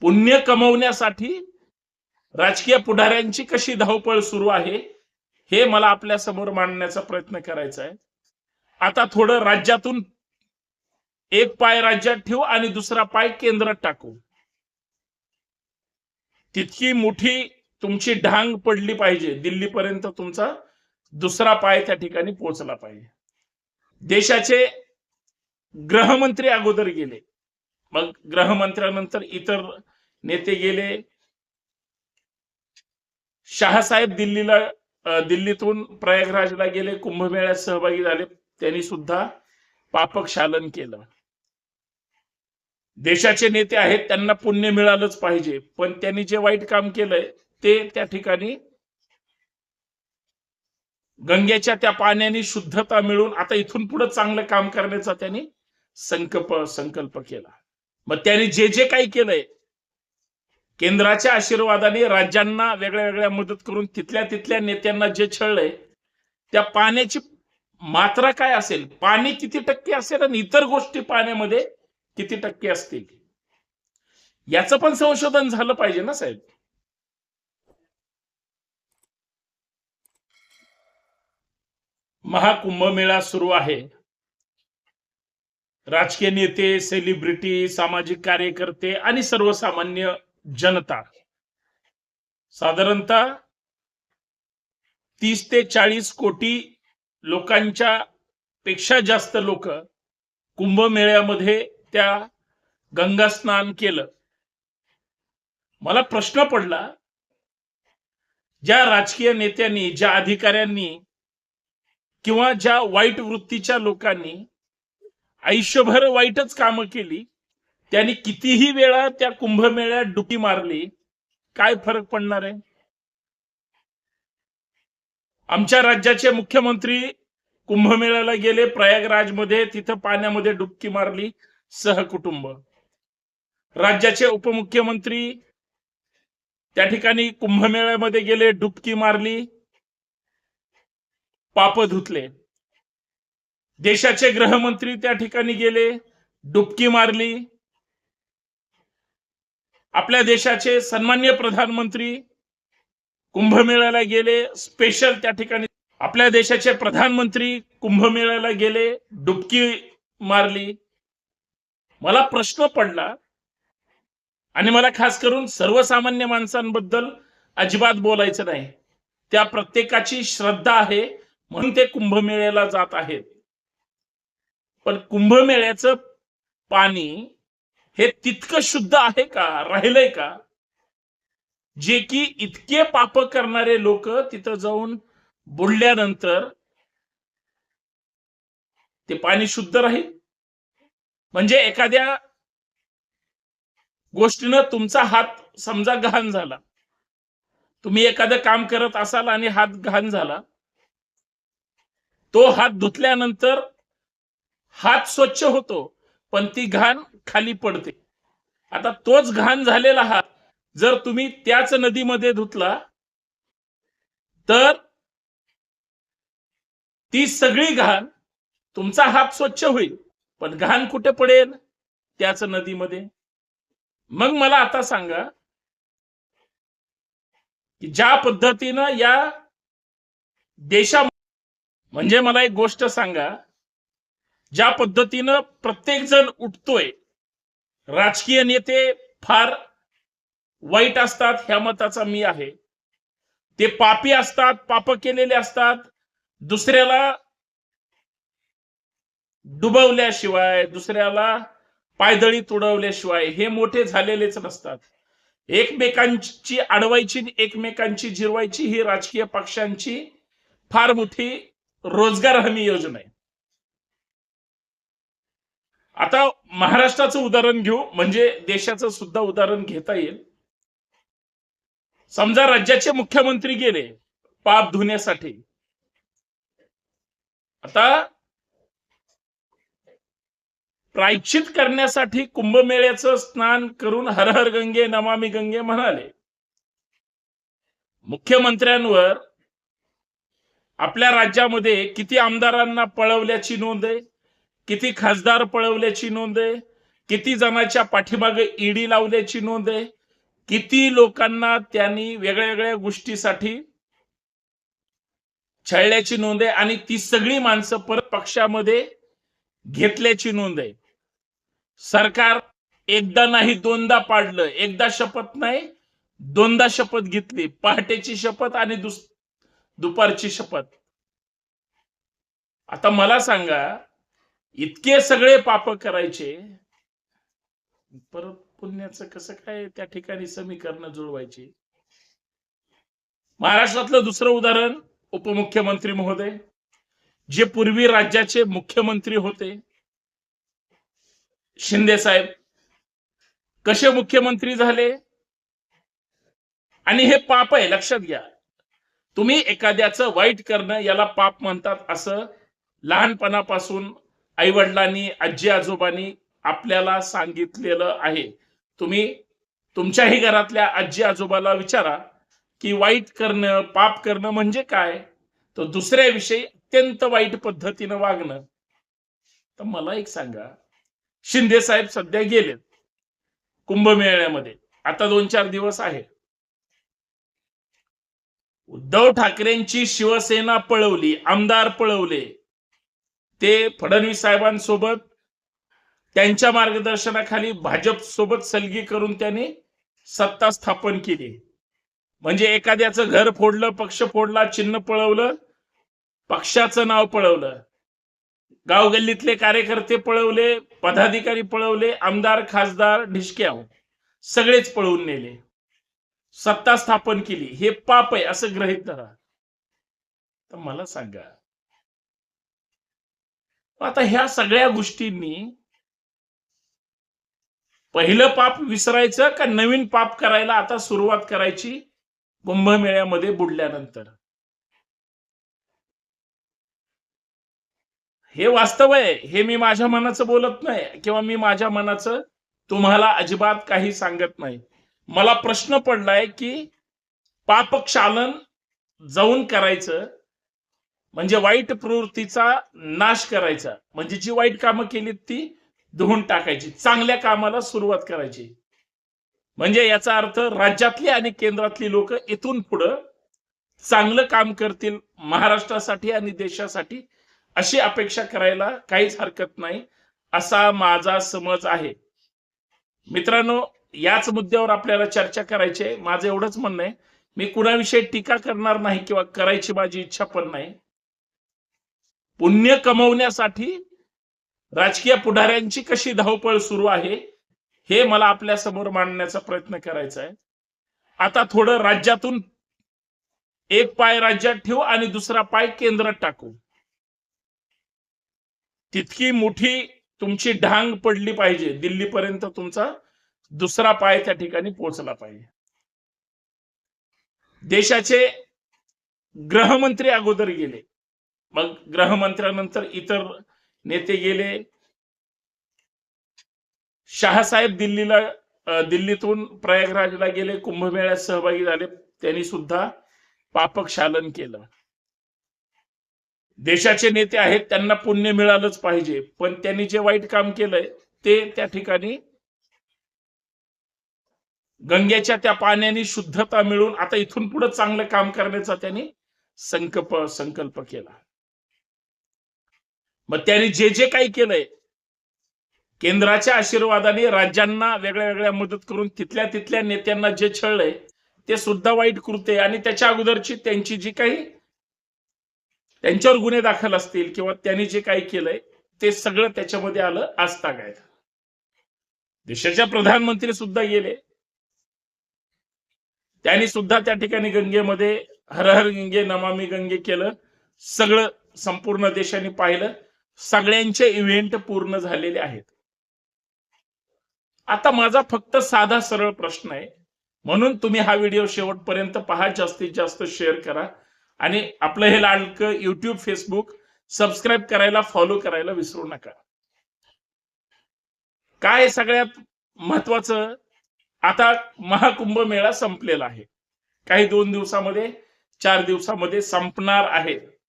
पुण्य कमवण्यासाठी राजकीय पुढाऱ्यांची कशी धावपळ सुरू आहे हे मला आपल्यासमोर मांडण्याचा प्रयत्न करायचा आहे. आता थोडं राज्यातून एक पाय राज्यात ठेवू आणि दुसरा पाय केंद्रात टाकू. तितकी मोठी तुमची ढांग पडली पाहिजे दिल्लीपर्यंत तुमचा दुसरा पाय त्या ठिकाणी पोहोचला पाहिजे. देशाचे गृहमंत्री अगोदर गेले. मग गृहमंत्र्यानंतर इतर नेते गेले. शहासाहेब दिल्लीला दिल्लीतून प्रयागराजला गेले कुंभमेळ्यात सहभागी झाले. त्यांनी सुद्धा पापक शालन केलं. देशाचे नेते आहेत त्यांना पुण्य मिळालंच पाहिजे. पण त्यांनी जे वाईट काम केलंय ते त्या ठिकाणी गंगेच्या त्या पाण्याने शुद्धता मिळून आता इथून पुढे चांगलं काम करण्याचा त्यांनी संकल्प संकल्प केला. मग त्यांनी जे जे काही केलंय केंद्राच्या आशीर्वादाने राज्यांना वेगळ्या वेगळ्या मदत करून तिथल्या तिथल्या नेत्यांना जे छळलंय त्या पाण्याची मात्रा काय असेल? पाणी किती टक्के असेल आणि इतर गोष्टी पाण्यामध्ये किती टक्के असतील? याचं पण संशोधन झालं पाहिजे ना साहेब? महाकुंभमेळा सुरू आहे. राजकीय नेते सेलिब्रिटी सामाजिक कार्यकर्ते आणि सर्वसामान्य जनता. साधारणतः तीस ते चाळीस कोटी लोकांच्या पेक्षा जास्त लोक कुंभमेळ्यामध्ये त्या गंगा स्नान केलं. मला प्रश्न पडला ज्या राजकीय नेत्यांनी ज्या अधिकाऱ्यांनी किंवा ज्या वाईट वृत्तीच्या लोकांनी आयुष्यभर वाईटच कामं केली त्यांनी कितीही वेळा त्या कुंभमेळ्यात डुकी मारली काय फरक पडणार आहे? आमच्या राज्याचे मुख्यमंत्री कुंभमेळ्याला गेले प्रयागराजमध्ये तिथं पाण्यामध्ये डुबकी मारली सहकुटुंब. राज्याचे उपमुख्यमंत्री त्या ठिकाणी कुंभमेळ्यामध्ये गेले डुबकी मारली पाप धुतले. देशाचे गृहमंत्री त्या ठिकाणी गेले डुबकी मारली आपल्या देशाचे सन्मान्य प्रधानमंत्री कुंभमेळ्याला गेले स्पेशल त्या ठिकाणी आपल्या देशाचे प्रधानमंत्री कुंभमेळ्याला गेले डुबकी मारली. मला प्रश्न पडला आणि मला खास करून सर्वसामान्य माणसांबद्दल अजिबात बोलायचं नाही. त्या प्रत्येकाची श्रद्धा आहे म्हणून ते कुंभमेळ्याला जात आहेत. पण कुंभमेळ्याचं पाणी हे तितकं शुद्ध आहे का? राहिलंय का? जे की इतके पाप करणारे लोक तिथं जाऊन बुडल्यानंतर ते पाणी शुद्ध राहील? म्हणजे एखाद्या गोष्टीनं तुमचा हात समजा घाण झाला तुम्ही एखादं काम करत असाल आणि हात घाण झाला तो हात धुतल्यानंतर हात स्वच्छ होतो. पण ती घाण खाली पडते. आता तोच घाण झालेला हात जर तुम्ही त्याच नदीमध्ये धुतला तर ती सगळी घाण तुमचा हात स्वच्छ होईल पण घाण कुठे पडेल? त्याच नदीमध्ये. मग मला आता सांगा की ज्या पद्धतीनं या देशा म्हणजे मला एक गोष्ट सांगा. ज्या पद्धतीनं प्रत्येक जण उठतोय राजकीय नेते फार वाईट असतात ह्या मताचा मी आहे. ते पापी असतात पाप केलेले असतात दुसऱ्याला डुबवल्याशिवाय दुसऱ्याला पायदळी तुडवल्याशिवाय हे मोठे झालेलेच नसतात. एकमेकांची अडवायची एकमेकांची जिरवायची ही राजकीय पक्षांची फार मोठी रोजगार हमी योजना आहे. आता महाराष्ट्राचं उदाहरण घेऊ म्हणजे देशाचं सुद्धा उदाहरण घेता येईल. समजा राज्याचे मुख्यमंत्री गेले पाप धुण्यासाठी. आता प्रायश्चित करण्यासाठी कुंभमेळ्याचं स्नान करून हर हर गंगे नमामी गंगे म्हणाले. मुख्यमंत्र्यांवर आपल्या राज्यामध्ये किती आमदारांना पळवल्याची नोंद आहे? किती खासदार पळवल्याची नोंद आहे? किती जणांच्या पाठीमागे ईडी लावल्याची नोंद आहे? किती लोकांना त्यांनी वेगळ्या वेगळ्या गोष्टीसाठी छळल्याची नोंद आहे आणि ती सगळी माणसं परत पक्षामध्ये घेतल्याची नोंद आहे. सरकार एकदा नाही दोनदा पाडलं. एकदा शपथ नाही दोनदा शपथ घेतली. पहाटेची शपथ आणि दुस दुपारची शपथ. आता मला सांगा इतके सगळे पाप करायचे परत पुण्याचं कसं काय त्या ठिकाणी समीकरण जुळवायची? महाराष्ट्रातलं दुसरं उदाहरण उपमुख्यमंत्री महोदय जे पूर्वी राज्याचे मुख्यमंत्री होते. शिंदे साहेब कसे मुख्यमंत्री झाले? आणि हे पाप आहे लक्षात घ्या. तुम्ही एखाद्याचं वाईट करणं याला पाप म्हणतात असं लहानपणापासून आई वडिलांनी आजी आजोबांनी आपल्याला सांगितलेलं आहे. तुम्ही तुमच्याही घरातल्या आजी आजोबाला विचारा की वाईट करणं पाप करणं म्हणजे काय? तर दुसऱ्याविषयी अत्यंत वाईट पद्धतीनं वागणं. तर मला एक सांगा. शिंदे साहेब सध्या गेलेत कुंभमेळ्यामध्ये. आता दोन चार दिवस आहे उद्धव ठाकरेंची शिवसेना पळवली आमदार पळवले. ते फडणवीस साहेबांसोबत त्यांच्या मार्गदर्शनाखाली भाजप सोबत सलगी करून त्यांनी सत्ता स्थापन केली. म्हणजे एखाद्याचं घर फोडलं पक्ष फोडला चिन्ह पळवलं पक्षाचं नाव पळवलं. गावगल्लीतले कार्यकर्ते पळवले पदाधिकारी पळवले आमदार खासदार ढिशक्याव सगळेच पळवून नेले. सत्ता स्थापन केली. हे पाप आहे असं ग्रहित धरा. तर मला सांगा आता ह्या सगळ्या गोष्टींनी पहिलं पाप विसरायचं का नवीन पाप करायला आता सुरुवात करायची? कुंभमेळ्यामध्ये बुडल्यानंतर. हे वास्तव आहे. हे मी माझ्या मनाचं बोलत नाही किंवा मी माझ्या मनाचं तुम्हाला अजिबात काही सांगत नाही. मला प्रश्न पडलाय की पापक्षालन जाऊन करायचं म्हणजे वाईट प्रवृत्तीचा नाश करायचा. म्हणजे जी वाईट कामं केलीत ती धुवून टाकायची. चांगल्या कामाला सुरुवात करायची. म्हणजे याचा अर्थ राज्यातली आणि केंद्रातली लोक इथून पुढं चांगलं काम करतील महाराष्ट्रासाठी आणि देशासाठी अशी अपेक्षा करायला काहीच हरकत नाही असा माझा समज आहे. मित्रांनो याच मुद्द्यावर आपल्याला चर्चा करायची आहे. माझं एवढंच म्हणणं आहे. मी कुणाविषयी टीका करणार नाही किंवा करायची माझी इच्छा पण नाही. पुण्य कमवण्यासाठी राजकीय पुढाऱ्यांची कशी धावपळ सुरू आहे हे मला आपल्यासमोर मांडण्याचा प्रयत्न करायचा आहे. आता थोडं राज्यातून एक पाय राज्यात ठेवू आणि दुसरा पाय केंद्रात टाकू. तितकी मोठी तुमची ढांग पडली पाहिजे दिल्लीपर्यंत तुमचा दुसरा पाय त्या ठिकाणी पोहोचला पाहिजे. देशाचे गृहमंत्री अगोदर गेले. मग गृहमंत्र्यानंतर इतर नेते गेले. शहासाहेब दिल्लीला दिल्लीतून प्रयागराजला गेले कुंभमेळ्यात सहभागी झाले. त्यांनी सुद्धा पापक शालन केलं. देशाचे नेते आहेत त्यांना पुण्य मिळालंच पाहिजे. पण त्यांनी जे वाईट काम केलंय ते त्या ठिकाणी गंगेच्या त्या पाण्याने शुद्धता मिळून आता इथून पुढे चांगलं काम करण्याचा त्यांनी संकल्प संकल्प केला. मग त्यांनी जे जे काही केलंय केंद्राच्या आशीर्वादाने राज्यांना वेगळ्या वेगळ्या मदत करून तिथल्या तिथल्या नेत्यांना जे छळलंय ते सुद्धा वाईट कृत्य आणि त्याच्या अगोदरची त्यांची जी काही त्यांच्यावर गुन्हे दाखल असतील किंवा त्यांनी जे काही केलंय ते सगळं त्याच्यामध्ये आलं आजतागायत देशाच्या प्रधानमंत्री सुद्धा गेले. त्यांनी सुद्धा त्या ठिकाणी गंगेमध्ये हर हर गंगे नमामी गंगे केलं. सगळं संपूर्ण देशाने पाहिलं. सगळ्यांचे इव्हेंट पूर्ण झालेले आहेत. आता माझा फक्त साधा सरळ प्रश्न आहे. म्हणून तुम्ही हा व्हिडिओ शेवटपर्यंत पहा जास्तीत जास्त शेअर करा. आणि आपलं हे लाडकं युट्यूब फेसबुक सबस्क्राईब करायला फॉलो करायला विसरू नका. काय सगळ्यात महत्वाचं? आता महाकुंभ मेळा संपलेला आहे. काही दोन दिवसामध्ये चार दिवसामध्ये संपणार आहे.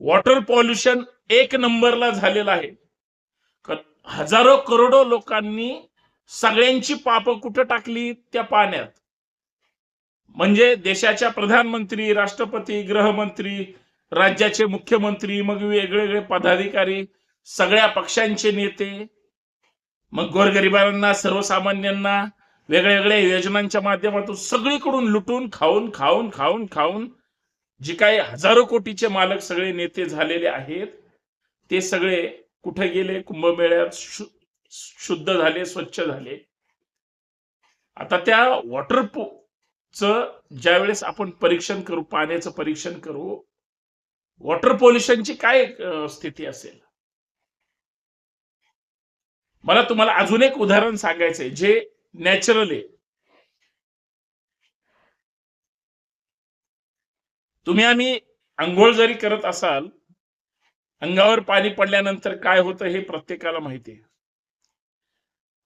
वॉटर पॉल्युशन एक नंबरला झालेलं आहे. हजारो करोडो लोकांनी सगळ्यांची पाप कुठं टाकली? त्या पाण्यात. म्हणजे देशाच्या प्रधानमंत्री राष्ट्रपती गृहमंत्री राज्याचे मुख्यमंत्री मग वेगवेगळे पदाधिकारी सगळ्या पक्षांचे नेते मग गोरगरिबांना सर्वसामान्यांना वेगळ्या वेगळ्या योजनांच्या माध्यमातून सगळीकडून लुटून खाऊन खाऊन खाऊन खाऊन जे काही हजारो कोटीचे मालक सगळे नेते झालेले आहेत ते सगळे कुठे गेले? कुंभमेळ्यात शु- शुद्ध झाले स्वच्छ झाले. आता त्या वॉटर च ज्यावेळेस आपण परीक्षण करू पाण्याचं परीक्षण करू वॉटर पोल्युशनची काय स्थिती असेल? मला तुम्हाला अजून एक उदाहरण सांगायचंय जे नॅचरल आहे. तुम्ही आम्ही आंघोळ जरी करत असाल अंगावर पाणी पडल्यानंतर काय होतं हे प्रत्येकाला माहिती आहे.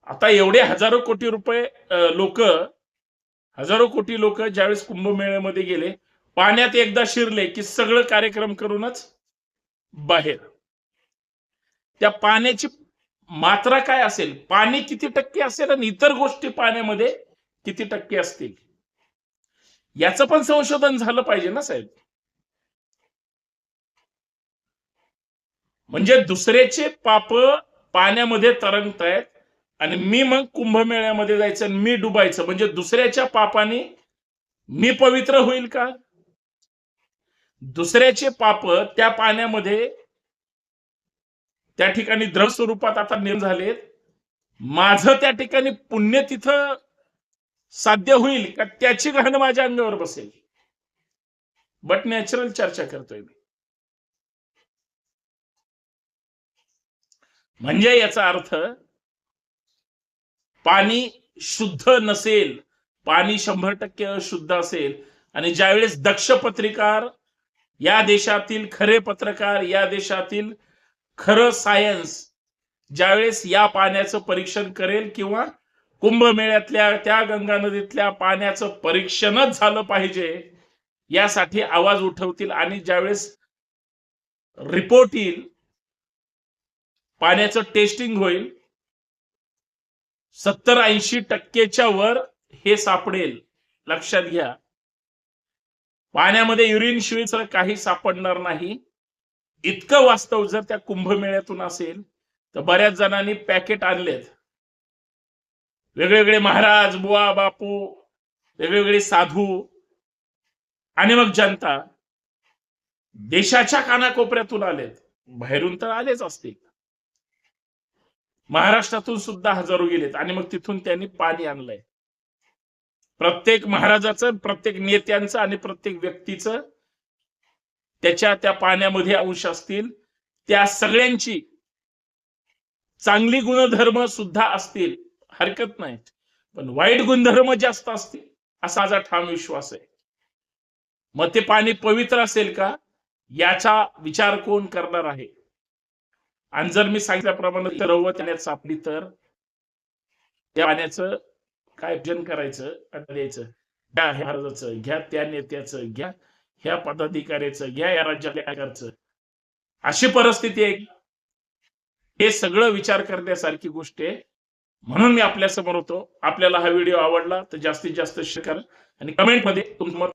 आता एवढे हजारो कोटी रुपये लोक हजारो कोटी लोक ज्यावेळेस कुंभमेळ्यामध्ये गेले पाण्यात एकदा शिरले की सगळं कार्यक्रम करूनच बाहेर. त्या पाण्याची मात्रा काय असेल? पाणी किती टक्के असेल आणि इतर गोष्टी पाण्यामध्ये किती टक्के असतील? याचं पण संशोधन झालं पाहिजे ना साहेब? म्हणजे दुसऱ्याचे पाप पाण्यामध्ये तरंगतायत आणि मी मग कुंभमेळ्यामध्ये जायचं आणि मी डुबायचं. म्हणजे दुसऱ्याच्या पापाने मी पवित्र होईल का? दुसऱ्याचे पाप त्या पाण्यामध्ये त्या ठिकाणी द्रव स्वरूपात आता निर्माण झालेत. माझं त्या ठिकाणी पुण्य तिथं साध्य होईल का त्याची घाण माझ्या अंगावर बसेल? बट नॅचरल चर्चा करतोय मी. म्हणजे याचा अर्थ पाणी शुद्ध नसेल पाणी शंभर टक्के अशुद्ध असेल आणि ज्यावेळेस दक्ष पत्रकार या देशातील खरे पत्रकार या देशातील खरं सायन्स ज्यावेळेस या पाण्याचं परीक्षण करेल किंवा कुंभमेळ्यातल्या त्या गंगा नदीतल्या पाण्याचं परीक्षणच झालं पाहिजे. यासाठी आवाज उठवतील आणि ज्यावेळेस रिपोर्ट येईल पाण्याचं टेस्टिंग होईल सत्तर ऐंशी टक्केच्या वर हे सापडेल. लक्षात घ्या. पाण्यामध्ये युरिन शिवीचं काही सापडणार नाही. इतकं वास्तव जर त्या कुंभमेळ्यातून असेल तर बऱ्याच जणांनी पॅकेट आणलेत. वेगवेगळे महाराज बुवा बापू वेगवेगळे साधू आणि मग जनता. देशाच्या कानाकोपऱ्यातून आलेत. बाहेरून तर आलेच असतील महाराष्ट्रातून सुद्धा हजारो गेलेत आणि मग तिथून त्यांनी पाणी आणलंय. प्रत्येक महाराजाचं प्रत्येक नेत्यांचं आणि प्रत्येक व्यक्तीचं त्याच्या त्या पाण्यामध्ये अंश असतील. त्या सगळ्यांची चांगली गुणधर्म सुद्धा असतील. हरकत नाही पण वाईट गुणधर्म जास्त असतील असा माझा ठाम विश्वास आहे. मग ते पाणी पवित्र असेल का? याचा विचार कोण करणार आहे? आणि जर मी सांगितल्याप्रमाणे रवत त्याने सापली तर? त्या पाण्याचं काय भजन करायचं आणि द्यायचं? घ्या ह्या महाराजाचं घ्या त्या नेत्याचं घ्या ह्या पदाधिकाऱ्याचं घ्या या राज्यातल्या सरकारचं अशी परिस्थिती आहे. हे सगळं विचार करण्यासारखी गोष्ट आहे. म्हणून मी आपल्यासमोर होतो. आपल्याला हा व्हिडिओ आवडला तर जास्तीत जास्त शेअर करा आणि कमेंटमध्ये तुमचं मत